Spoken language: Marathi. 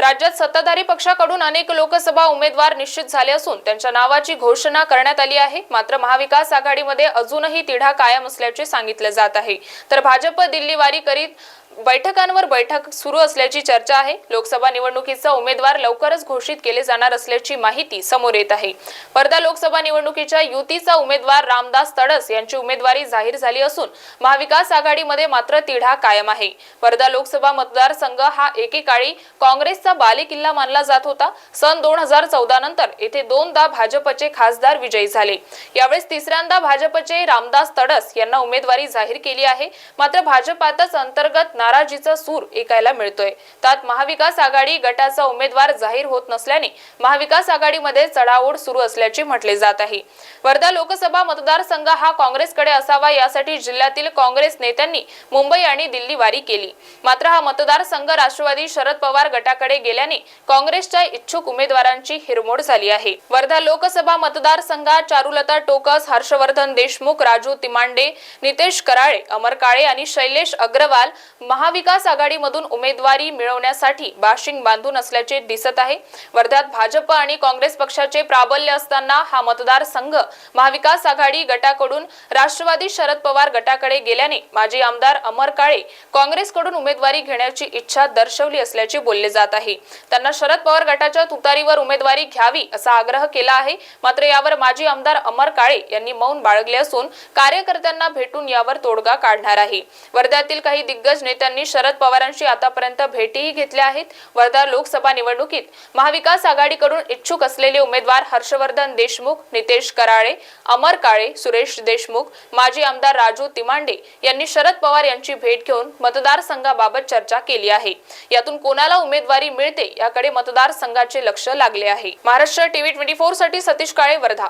राज्यात सत्ताधारी पक्षाकडून अनेक लोकसभा उमेदवार निश्चित झाले असून त्यांच्या नावाची घोषणा करण्यात आली आहे. मात्र महाविकास आघाडीमध्ये अजूनही तिढा कायम असल्याचे सांगितले जात आहे. तर भाजप दिल्लीवारी करीत बैठकांवर बैठक सुरू असल्याची चर्चा आहे. लोकसभा निवडणुकीचा उमेदवार लवकरच घोषित केले जाणार असल्याची माहिती समोर येत आहे. वर्धा लोकसभा निवडणुकीच्या युतीचा उमेदवार रामदास तडस यांची उमेदवारी जाहीर झाली असून महाविकास आघाडीमध्ये मात्र तिढा कायम आहे. वर्धा लोकसभा मतदारसंघ हा एकेकाळी काँग्रेसचा बालेकिल्ला मानला जात होता. सन दोन हजार चौदा नंतर येथे दोनदा भाजपचे खासदार विजयी झाले. यावेळेस तिसऱ्यांदा भाजपचे रामदास तडस यांना उमेदवारी जाहीर केली आहे. मात्र भाजपातच अंतर्गत नाराजीचा सूर ऐकायला मिळतोय. त्यात महाविकास आघाडी गटाचा उमेदवार जाहीर होत नसल्याने महाविकास आघाडीमध्ये चढाओढ सुरू असल्याचे म्हटले जात आहे. वर्धा लोकसभा मतदारसंघ हा काँग्रेसकडे असावा यासाठी जिल्ह्यातील काँग्रेस नेत्यांनी मुंबई आणि दिल्ली वारी केली. मात्र हा मतदारसंघ राष्ट्रवादी शरद पवार गटाकडे गेल्याने काँग्रेसच्या इच्छुक उमेदवारांची हिरमोड झाली आहे. वर्धा लोकसभा मतदारसंघात चारुलता टोकस हर्षवर्धन देशमुख राजू तिमांडे नितेश कराळे अमर काळे आणि शैलेश अग्रवाल महाविकास आघाडीमधून उमेदवारी मिळवण्यासाठी बाशिंग बांधून असल्याचे दिसत आहे. वर्ध्यात भाजप आणि काँग्रेस पक्षाचे प्राबल्य असताना हा मतदारसंघ महाविकास आघाडी गटाकडून राष्ट्रवादी शरद पवार गटाकडे गेल्याने माजी आमदार अमर काळे काँग्रेसकडून उमेदवारी घेण्याची इच्छा दर्शवली असल्याचे बोलले जात आहे. आहे. त्यांना शरद पवार गटाच्या तुतारीवर उमेदवारी घ्यावी असा आग्रह केला आहे. मात्र यावर माजी आमदार अमर काळे यांनी मौन बाळगले असून कार्यकर्त्यांना भेटून यावर तोडगा काढणार आहे. वर्ध्यातील काही दिग्गज नेत्यांनी शरद पवारांशी आतापर्यंत भेटीही घेतल्या आहेत. वर्धा लोकसभा निवडणुकीत महाविकास आघाडीकडून इच्छुक असलेले उमेदवार हर्षवर्धन देशमुख नितेश कराळे अमर काळे सुरेश देशमुख माजी आमदार राजू तिमांडे यांनी शरद पवार यांची भेट घेऊन मतदारसंघाबाबत चर्चा केली आहे. यातून कोणाला उमेदवारी उमेदवारी मिळते याकडे मतदारसंघाचे लक्ष लागले आहे. महाराष्ट्र टीव्ही ट्वेंटी फोरसाठी सतीश काळे वर्धा.